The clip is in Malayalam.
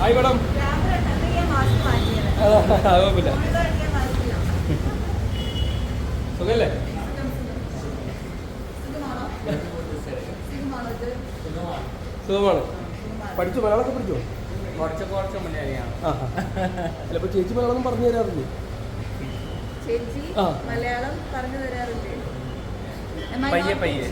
Hi madam. കുഴപ്പമില്ല. സുഖല്ലേ? സുഖമാണ്. പഠിച്ചു മലയാളമൊക്കെ പഠിച്ചോ? കുറച്ച് കുറച്ച് മുന്നേ അറിയാം ആ. ചിലപ്പോൾ ചേച്ചി മലയാളം പറഞ്ഞു തരാറില്ലേ? ചേച്ചി മലയാളം പറഞ്ഞു തരാറില്ലേ? പയ്യെ, പയ്യെ.